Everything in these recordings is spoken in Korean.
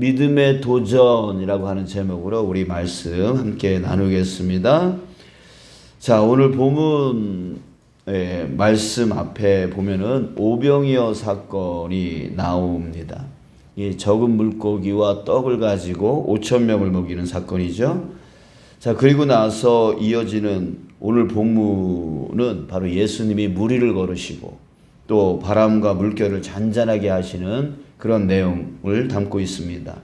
믿음의 도전이라고 하는 제목으로 우리 말씀 함께 나누겠습니다. 자, 오늘 본문 예, 말씀 앞에 보면은 오병이어 사건이 나옵니다. 이 적은 물고기와 떡을 가지고 5천 명을 먹이는 사건이죠. 자, 그리고 나서 이어지는 오늘 본문은 바로 예수님이 무리를 걸으시고 또 바람과 물결을 잔잔하게 하시는 그런 내용을 담고 있습니다.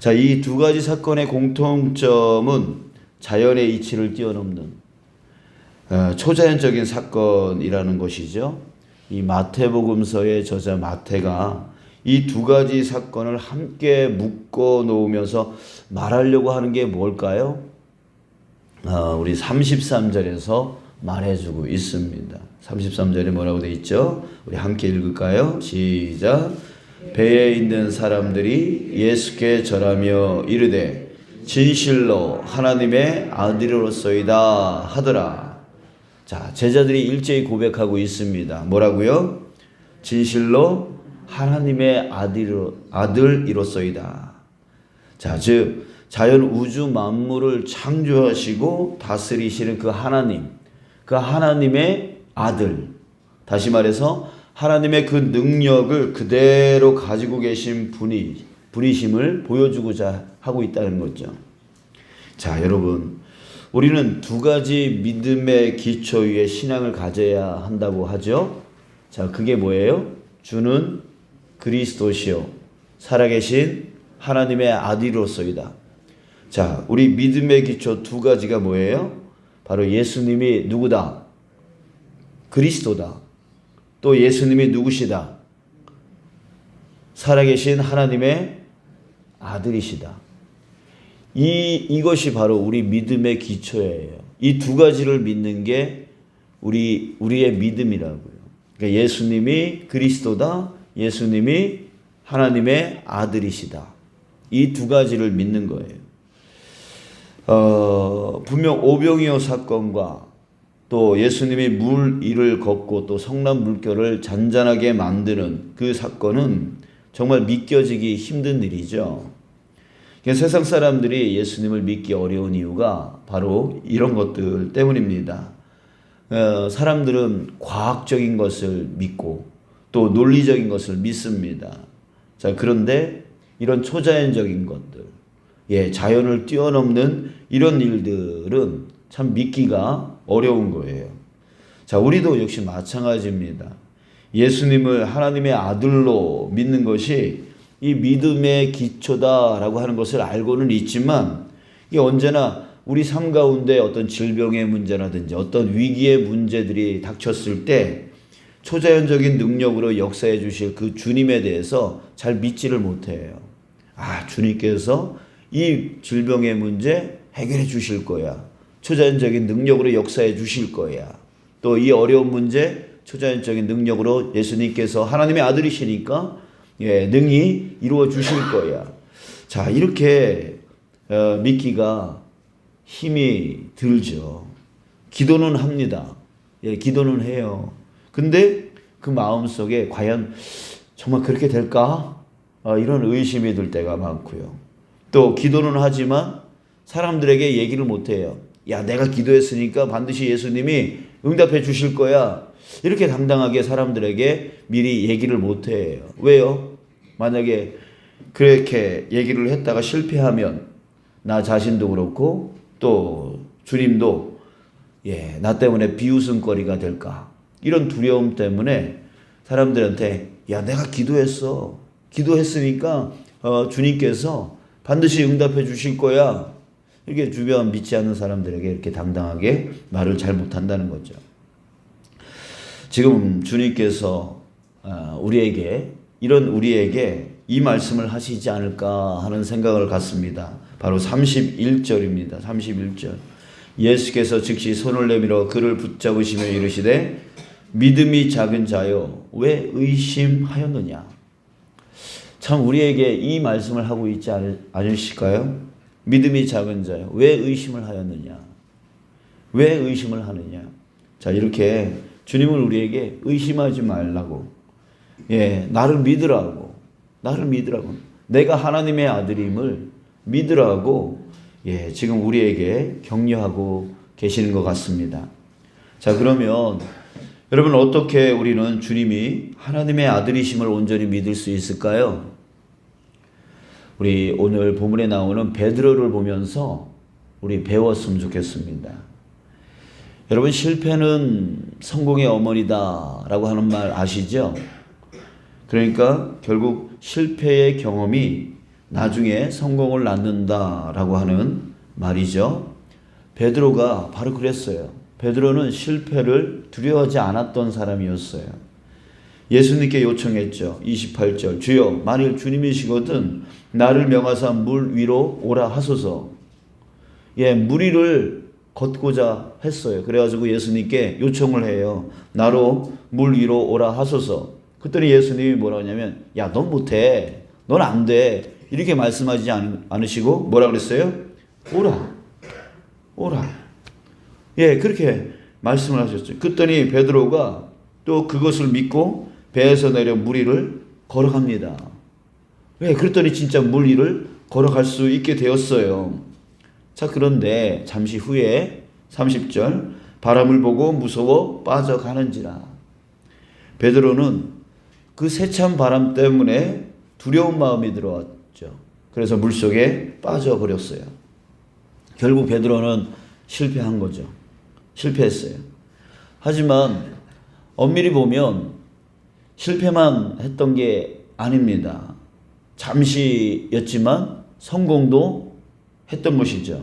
자, 이 두 가지 사건의 공통점은 자연의 이치를 뛰어넘는 어, 초자연적인 사건이라는 것이죠. 이 마태복음서의 저자 마태가 이 두 가지 사건을 함께 묶어 놓으면서 말하려고 하는 게 뭘까요? 어, 우리 33절에서 말해주고 있습니다. 33절에 뭐라고 돼 있죠? 우리 함께 읽을까요? 시작. 배에 있는 사람들이 예수께 절하며 이르되 진실로 하나님의 아들로서이다 하더라. 자, 제자들이 일제히 고백하고 있습니다. 뭐라고요? 진실로 하나님의 아들로, 아들이로서이다. 자, 즉 자연 우주 만물을 창조하시고 다스리시는 그 하나님, 그 하나님의 아들. 다시 말해서 하나님의 그 능력을 그대로 가지고 계신 분이 분이심을 보여주고자 하고 있다는 거죠. 자, 여러분. 우리는 두 가지 믿음의 기초 위에 신앙을 가져야 한다고 하죠. 자, 그게 뭐예요? 주는 그리스도시요. 살아계신 하나님의 아들로서이다. 자, 우리 믿음의 기초 두 가지가 뭐예요? 바로 예수님이 누구다? 그리스도다. 또 예수님이 누구시다? 살아계신 하나님의 아들이시다. 이, 이것이 바로 우리 믿음의 기초예요. 이 두 가지를 믿는 게 우리, 우리의 믿음이라고요. 그러니까 예수님이 그리스도다. 예수님이 하나님의 아들이시다. 이 두 가지를 믿는 거예요. 어, 분명 오병이어 사건과 또 예수님이 물 위를 걷고 또 성남 물결을 잔잔하게 만드는 그 사건은 정말 믿겨지기 힘든 일이죠. 그러니까 세상 사람들이 예수님을 믿기 어려운 이유가 바로 이런 것들 때문입니다. 어, 사람들은 과학적인 것을 믿고 또 논리적인 것을 믿습니다. 자, 그런데 이런 초자연적인 것들, 예, 자연을 뛰어넘는 이런 일들은 참 믿기가 어려운 거예요. 자, 우리도 역시 마찬가지입니다. 예수님을 하나님의 아들로 믿는 것이 이 믿음의 기초다라고 하는 것을 알고는 있지만 이게 언제나 우리 삶 가운데 어떤 질병의 문제라든지 어떤 위기의 문제들이 닥쳤을 때 초자연적인 능력으로 역사해 주실 그 주님에 대해서 잘 믿지를 못해요. 아, 주님께서 이 질병의 문제 해결해 주실 거야. 초자연적인 능력으로 역사해 주실 거야. 또 이 어려운 문제 초자연적인 능력으로 예수님께서 하나님의 아들이시니까 예, 능히 이루어 주실 거야. 자, 이렇게 어, 믿기가 힘이 들죠. 기도는 합니다. 예, 기도는 해요. 근데 그 마음 속에 과연 정말 그렇게 될까? 어, 이런 의심이 들 때가 많고요. 또 기도는 하지만 사람들에게 얘기를 못 해요. 야, 내가 기도했으니까 반드시 예수님이 응답해 주실 거야. 이렇게 당당하게 사람들에게 미리 얘기를 못 해요. 왜요? 만약에 그렇게 얘기를 했다가 실패하면 나 자신도 그렇고 또 주님도 예, 나 때문에 비웃음거리가 될까? 이런 두려움 때문에 사람들한테 야, 내가 기도했어. 기도했으니까 어, 주님께서 반드시 응답해 주실 거야. 이렇게 주변 믿지 않는 사람들에게 이렇게 당당하게 말을 잘 못한다는 거죠. 지금 주님께서 어, 우리에게 이런 우리에게 이 말씀을 하시지 않을까 하는 생각을 갖습니다. 바로 31절입니다. 31절. 예수께서 즉시 손을 내밀어 그를 붙잡으시며 이르시되 믿음이 작은 자여 왜 의심하였느냐? 참 우리에게 이 말씀을 하고 있지 않으실까요? 믿음이 작은 자여 왜 의심을 하였느냐? 왜 의심을 하느냐? 자 이렇게 주님은 우리에게 의심하지 말라고 예 나를 믿으라고 나를 믿으라고 내가 하나님의 아들임을 믿으라고 예, 지금 우리에게 격려하고 계시는 것 같습니다. 자, 그러면 여러분 어떻게 우리는 주님이 하나님의 아들이심을 온전히 믿을 수 있을까요? 우리 오늘 본문에 나오는 베드로를 보면서 우리 배웠으면 좋겠습니다. 여러분 실패는 성공의 어머니다라고 하는 말 아시죠? 그러니까 결국 실패의 경험이 나중에 성공을 낳는다라고 하는 말이죠. 베드로가 바로 그랬어요. 베드로는 실패를 두려워하지 않았던 사람이었어요. 예수님께 요청했죠. 28절. 주여, 만일 주님이시거든 나를 명하사 물 위로 오라 하소서. 예, 물 위를 걷고자 했어요. 그래가지고 예수님께 요청을 해요. 나로 물 위로 오라 하소서. 그랬더니 예수님이 뭐라 하냐면, 야, 넌 못해. 넌 안 돼. 이렇게 말씀하지 않, 않으시고, 뭐라 그랬어요? 오라. 오라. 예, 그렇게 말씀을 하셨죠. 그랬더니 베드로가 또 그것을 믿고 배에서 내려 물 위를 걸어갑니다. 왜? 그랬더니 진짜 물 위를 걸어갈 수 있게 되었어요. 자, 그런데 잠시 후에 30절 바람을 보고 무서워 빠져가는지라. 베드로는 그 세찬 바람 때문에 두려운 마음이 들어왔죠. 그래서 물속에 빠져버렸어요. 결국 베드로는 실패한 거죠. 실패했어요. 하지만 엄밀히 보면 실패만 했던 게 아닙니다. 잠시였지만 성공도 했던 것이죠.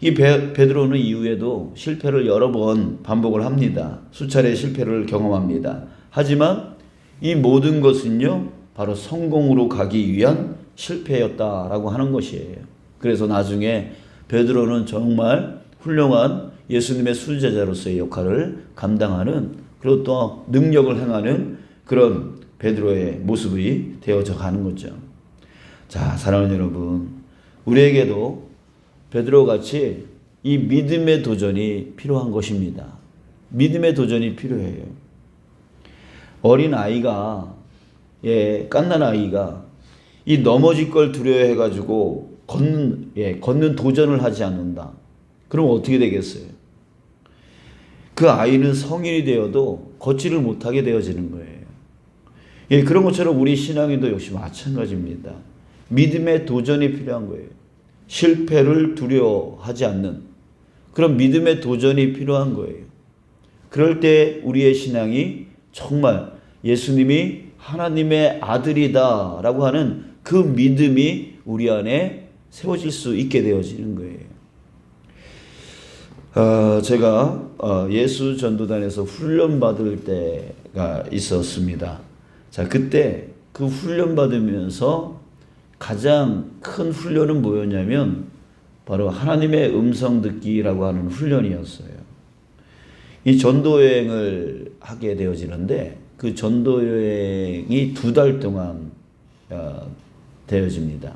이 베, 베드로는 이후에도 실패를 여러 번 반복을 합니다. 수차례 실패를 경험합니다. 하지만 이 모든 것은요, 바로 성공으로 가기 위한 실패였다라고 하는 것이에요. 그래서 나중에 베드로는 정말 훌륭한 예수님의 수제자로서의 역할을 감당하는 그리고 또 능력을 행하는 그런 베드로의 모습이 되어져 가는 거죠. 자, 사랑하는 여러분, 우리에게도 베드로 같이 이 믿음의 도전이 필요한 것입니다. 믿음의 도전이 필요해요. 어린 아이가 예, 깐난 아이가 이 넘어질 걸 두려워해 가지고 걷는 예, 걷는 도전을 하지 않는다. 그럼 어떻게 되겠어요? 그 아이는 성인이 되어도 걷지를 못하게 되어지는 거예요. 예, 그런 것처럼 우리 신앙에도 역시 마찬가지입니다. 믿음의 도전이 필요한 거예요. 실패를 두려워하지 않는 그런 믿음의 도전이 필요한 거예요. 그럴 때 우리의 신앙이 정말 예수님이 하나님의 아들이다라고 하는 그 믿음이 우리 안에 세워질 수 있게 되어지는 거예요. 어, 제가 어, 예수 전도단에서 훈련 받을 때가 있었습니다. 자, 그때 그 훈련 받으면서 가장 큰 훈련은 뭐였냐면 바로 하나님의 음성 듣기라고 하는 훈련이었어요. 이 전도 여행을 하게 되어지는데 그 전도 여행이 두 달 동안 어, 되어집니다.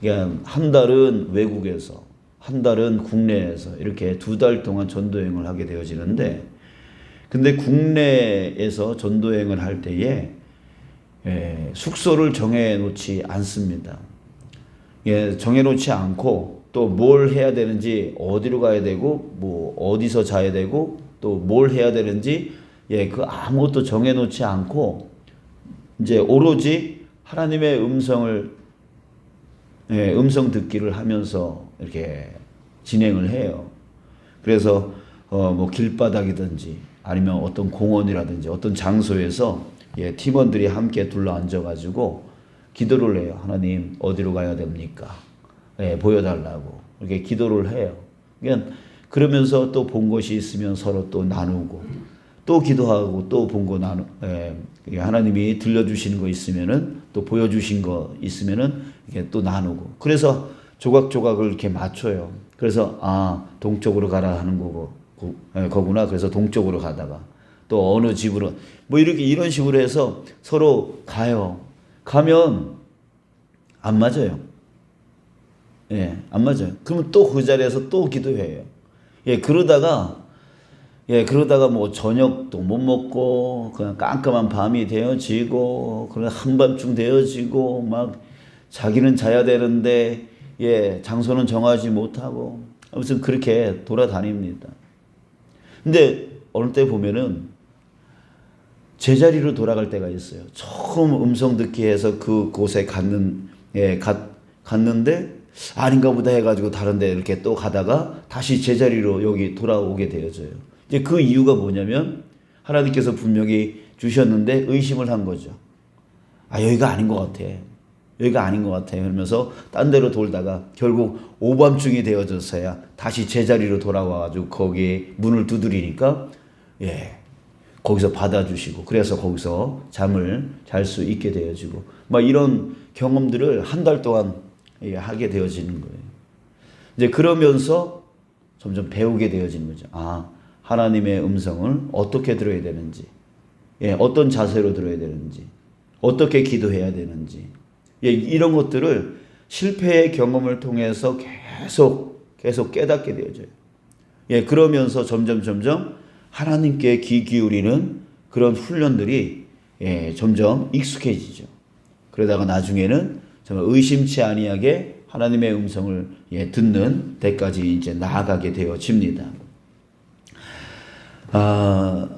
그러니까 한 달은 외국에서 한 달은 국내에서 이렇게 두 달 동안 전도 여행을 하게 되어지는데 근데 국내에서 전도 여행을 할 때에 예, 숙소를 정해 놓지 않습니다. 예, 정해 놓지 않고 또 뭘 해야 되는지 어디로 가야 되고 뭐 어디서 자야 되고 또 뭘 해야 되는지 예, 그 아무것도 정해 놓지 않고 이제 오로지 하나님의 음성을 예, 음성 듣기를 하면서 이렇게 진행을 해요. 그래서 어, 뭐 길바닥이든지 아니면 어떤 공원이라든지 어떤 장소에서 예, 팀원들이 함께 둘러 앉아가지고 기도를 해요. 하나님 어디로 가야 됩니까? 예, 보여달라고 이렇게 기도를 해요. 그러니까 그러면서 또 본 것이 있으면 서로 또 나누고 또 기도하고 또 본 거 나누. 예, 하나님이 들려주시는 거 있으면은 또 보여주신 거 있으면은 이렇게 또 나누고. 그래서 조각조각을 이렇게 맞춰요. 그래서 아 동쪽으로 가라 하는 거고 예, 거구나. 그래서 동쪽으로 가다가 또 어느 집으로 뭐 이렇게 이런 식으로 해서 서로 가요. 가면 안 맞아요. 예, 안 맞아요. 그러면 또 그 자리에서 또 기도해요. 예, 그러다가 예, 그러다가 뭐 저녁도 못 먹고 그냥 깜깜한 밤이 되어지고 그냥 한밤중 되어지고 막 자기는 자야 되는데 예, 장소는 정하지 못하고 아무튼 그렇게 돌아다닙니다. 근데 어느 때 보면은 제자리로 돌아갈 때가 있어요. 처음 음성 듣기 해서 그 곳에 갔는 예, 갔, 갔는데 아닌가 보다 해가지고 다른데 이렇게 또 가다가 다시 제자리로 여기 돌아오게 되어져요. 이제 그 이유가 뭐냐면 하나님께서 분명히 주셨는데 의심을 한 거죠. 아 여기가 아닌 것 같아. 여기가 아닌 것 같아. 그러면서 딴 데로 돌다가 결국 오밤중이 되어져서야 다시 제자리로 돌아와가지고 거기에 문을 두드리니까 예 거기서 받아주시고 그래서 거기서 잠을 잘 수 있게 되어지고 막 이런 경험들을 한 달 동안 예, 하게 되어지는 거예요. 이제 그러면서 점점 배우게 되어지는 거죠. 아 하나님의 음성을 어떻게 들어야 되는지, 예, 어떤 자세로 들어야 되는지, 어떻게 기도해야 되는지, 예, 이런 것들을 실패의 경험을 통해서 계속 계속 깨닫게 되어져요. 예, 그러면서 점점 점점 하나님께 귀 기울이는 그런 훈련들이 예, 점점 익숙해지죠. 그러다가 나중에는 정말 의심치 아니하게 하나님의 음성을 예, 듣는 데까지 이제 나아가게 되어집니다. 아,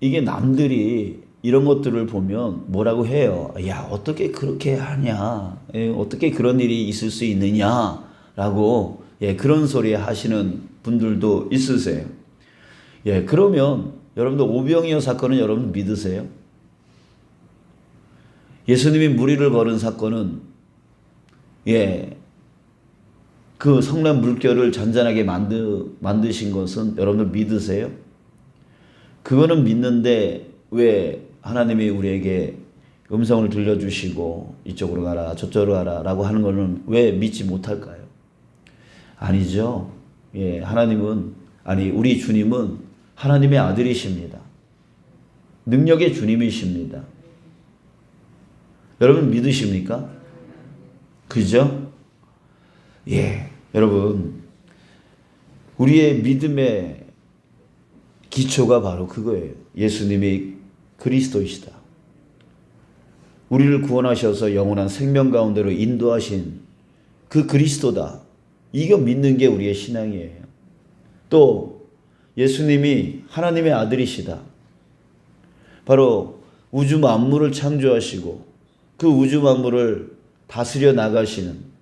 이게 남들이 이런 것들을 보면 뭐라고 해요? 야, 어떻게 그렇게 하냐? 예, 어떻게 그런 일이 있을 수 있느냐 라고 예, 그런 소리 하시는 분들도 있으세요. 예, 그러면 여러분들 오병이어 사건은 여러분 믿으세요? 예수님이 무리를 걸은 사건은 예, 그 성난 물결을 잔잔하게 만드, 만드신 것은 여러분들 믿으세요? 그거는 믿는데 왜 하나님이 우리에게 음성을 들려주시고 이쪽으로 가라 저쪽으로 가라 라고 하는 거는 왜 믿지 못할까요? 아니죠. 예, 하나님은 아니 우리 주님은 하나님의 아들이십니다. 능력의 주님이십니다. 여러분 믿으십니까? 그죠? 예, 여러분 우리의 믿음의 기초가 바로 그거예요. 예수님이 그리스도이시다. 우리를 구원하셔서 영원한 생명 가운데로 인도하신 그 그리스도다. 이거 믿는 게 우리의 신앙이에요. 또 예수님이 하나님의 아들이시다. 바로 우주 만물을 창조하시고 그 우주 만물을 다스려 나가시는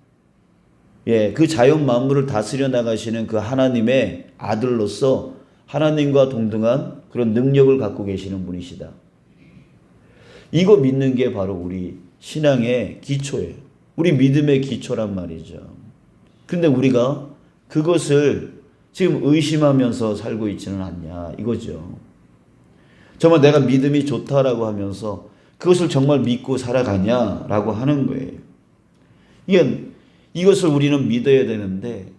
예, 그 자연 만물을 다스려 나가시는 그 하나님의 아들로서 하나님과 동등한 그런 능력을 갖고 계시는 분이시다. 이거 믿는 게 바로 우리 신앙의 기초예요. 우리 믿음의 기초란 말이죠. 근데 우리가 그것을 지금 의심하면서 살고 있지는 않냐 이거죠. 정말 내가 믿음이 좋다라고 하면서 그것을 정말 믿고 살아가냐라고 하는 거예요. 이게 이것을 우리는 믿어야 되는데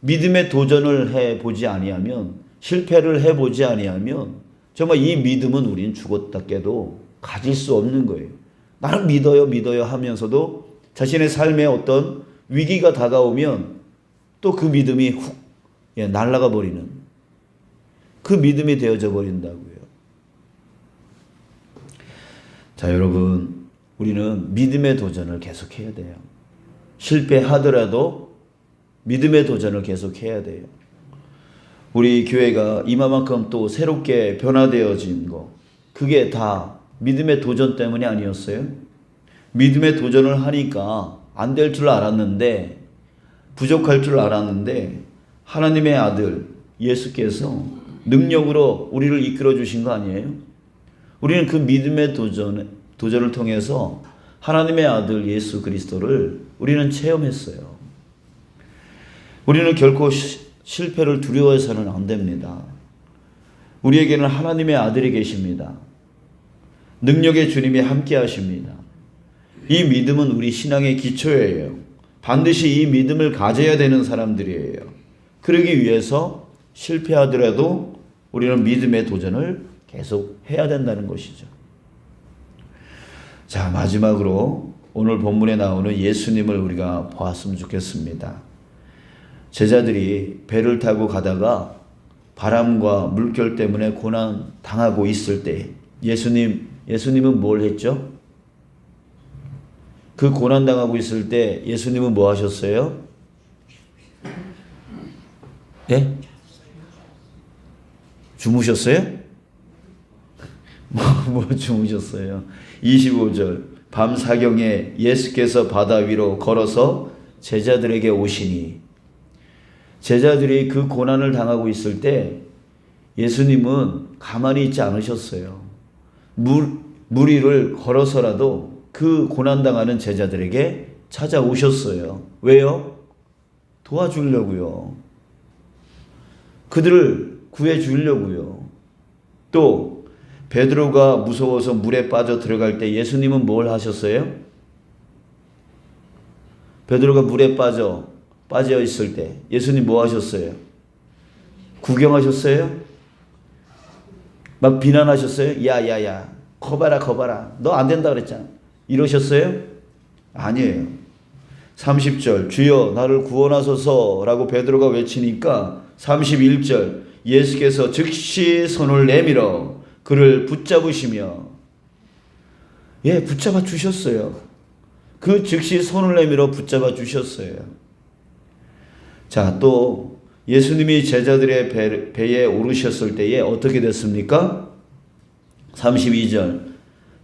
믿음의 도전을 해 보지 아니하면 실패를 해 보지 아니하면 정말 이 믿음은 우리는 죽었다 깨도 가질 수 없는 거예요. 나는 믿어요, 믿어요 하면서도 자신의 삶에 어떤 위기가 다가오면 또 그 믿음이 훅 예, 날아가 버리는 그 믿음이 되어져 버린다고요. 자, 여러분, 우리는 믿음의 도전을 계속해야 돼요. 실패하더라도 믿음의 도전을 계속해야 돼요. 우리 교회가 이마만큼 또 새롭게 변화되어진 거, 그게 다 믿음의 도전 때문이 아니었어요? 믿음의 도전을 하니까 안 될 줄 알았는데, 부족할 줄 알았는데, 하나님의 아들 예수께서 능력으로 우리를 이끌어 주신 거 아니에요? 우리는 그 믿음의 도전, 도전을 통해서 하나님의 아들 예수 그리스도를 우리는 체험했어요. 우리는 결코 시, 실패를 두려워해서는 안 됩니다. 우리에게는 하나님의 아들이 계십니다. 능력의 주님이 함께 하십니다. 이 믿음은 우리 신앙의 기초예요. 반드시 이 믿음을 가져야 되는 사람들이에요. 그러기 위해서 실패하더라도 우리는 믿음의 도전을 계속 해야 된다는 것이죠. 자, 마지막으로 오늘 본문에 나오는 예수님을 우리가 보았으면 좋겠습니다. 제자들이 배를 타고 가다가 바람과 물결 때문에 고난 당하고 있을 때 예수님 예수님은 뭘 했죠? 그 고난 당하고 있을 때 예수님은 뭐 하셨어요? 주무셨어요? 뭐, 뭐 주무셨어요? 25절 밤 사경에 예수께서 바다 위로 걸어서 제자들에게 오시니 제자들이 그 고난을 당하고 있을 때 예수님은 가만히 있지 않으셨어요. 물, 물 위를 걸어서라도 그 고난당하는 제자들에게 찾아오셨어요. 왜요? 도와주려고요. 그들을 구해 주려고요. 또 베드로가 무서워서 물에 빠져 들어갈 때 예수님은 뭘 하셨어요? 베드로가 물에 빠져 빠져 있을 때 예수님 뭐 하셨어요? 구경하셨어요? 막 비난하셨어요? 야야야 거봐라 거봐라 너 안 된다 그랬잖아 이러셨어요? 아니에요 30절 주여 나를 구원하소서라고 베드로가 외치니까 31절 예수께서 즉시 손을 내밀어 그를 붙잡으시며 예 붙잡아 주셨어요. 그 즉시 손을 내밀어 붙잡아 주셨어요. 자 또 예수님이 제자들의 배, 배에 오르셨을 때에 어떻게 됐습니까? 32절.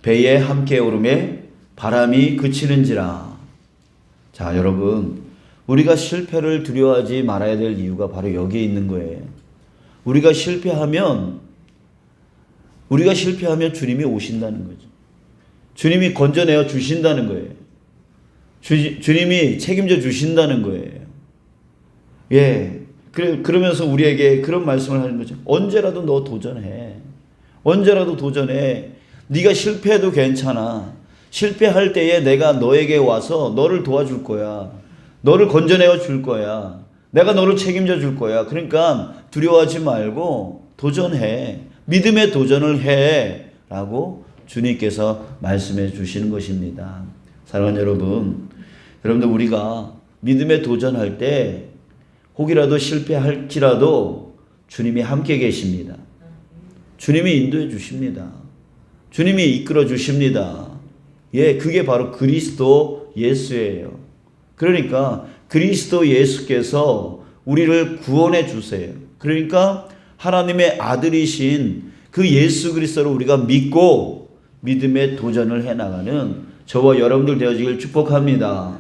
배에 함께 오름에 바람이 그치는지라. 자 여러분 우리가 실패를 두려워하지 말아야 될 이유가 바로 여기에 있는 거예요 우리가 실패하면 우리가 실패하면 주님이 오신다는 거죠 주님이 건져내어 주신다는 거예요 주, 주님이 책임져 주신다는 거예요 예. 그래, 그러면서 우리에게 그런 말씀을 하는 거죠. 언제라도 너 도전해. 언제라도 도전해. 네가 실패해도 괜찮아. 실패할 때에 내가 너에게 와서 너를 도와줄 거야. 너를 건져내어 줄 거야. 내가 너를 책임져 줄 거야. 그러니까 두려워하지 말고 도전해. 믿음의 도전을 해. 라고 주님께서 말씀해 주시는 것입니다. 사랑하는 여러분, 여러분들 우리가 믿음에 도전할 때 혹이라도 실패할지라도 주님이 함께 계십니다. 주님이 인도해 주십니다. 주님이 이끌어 주십니다. 예, 그게 바로 그리스도 예수예요. 그러니까 그리스도 예수께서 우리를 구원해 주세요. 그러니까 하나님의 아들이신 그 예수 그리스도를 우리가 믿고 믿음의 도전을 해 나가는 저와 여러분들 되어지길 축복합니다.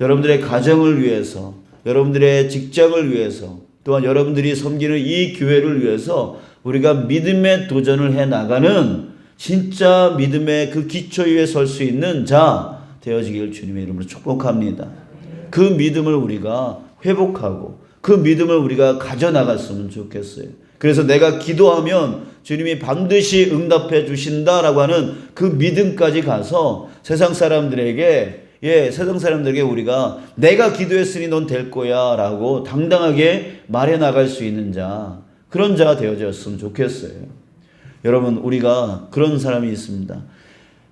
여러분들의 가정을 위해서 여러분들의 직장을 위해서 또한 여러분들이 섬기는 이 교회를 위해서 우리가 믿음의 도전을 해 나가는 진짜 믿음의 그 기초 위에 설 수 있는 자 되어지길 주님의 이름으로 축복합니다. 그 믿음을 우리가 회복하고 그 믿음을 우리가 가져나갔으면 좋겠어요. 그래서 내가 기도하면 주님이 반드시 응답해 주신다라고 하는 그 믿음까지 가서 세상 사람들에게 예, 세상 사람들에게 우리가 내가 기도했으니 넌 될 거야 라고 당당하게 말해 나갈 수 있는 자, 그런 자가 되어졌으면 좋겠어요. 여러분, 우리가 그런 사람이 있습니다.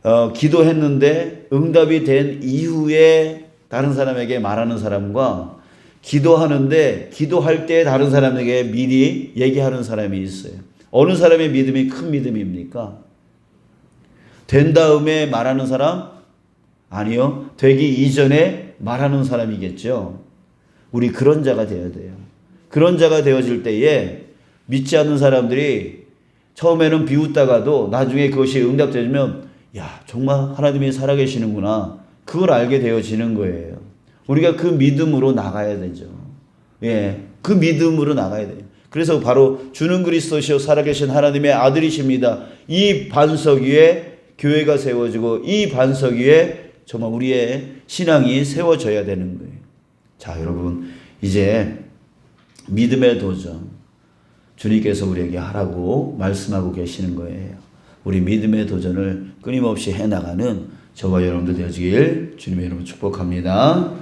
어, 기도했는데 응답이 된 이후에 다른 사람에게 말하는 사람과 기도하는데 기도할 때 다른 사람에게 미리 얘기하는 사람이 있어요. 어느 사람의 믿음이 큰 믿음입니까? 된 다음에 말하는 사람? 아니요. 되기 이전에 말하는 사람이겠죠. 우리 그런 자가 되어야 돼요. 그런 자가 되어질 때에 믿지 않는 사람들이 처음에는 비웃다가도 나중에 그것이 응답되면 야, 정말 하나님이 살아계시는구나. 그걸 알게 되어지는 거예요. 우리가 그 믿음으로 나가야 되죠. 예. 그 믿음으로 나가야 돼요. 그래서 바로 주는 그리스도시요 살아계신 하나님의 아들이십니다. 이 반석 위에 교회가 세워지고 이 반석 위에 정말 우리의 신앙이 세워져야 되는 거예요. 자, 여러분, 이제 믿음의 도전 주님께서 우리에게 하라고 말씀하고 계시는 거예요. 우리 믿음의 도전을 끊임없이 해 나가는 저와 여러분들 되어지길 주님의 이름으로 축복합니다.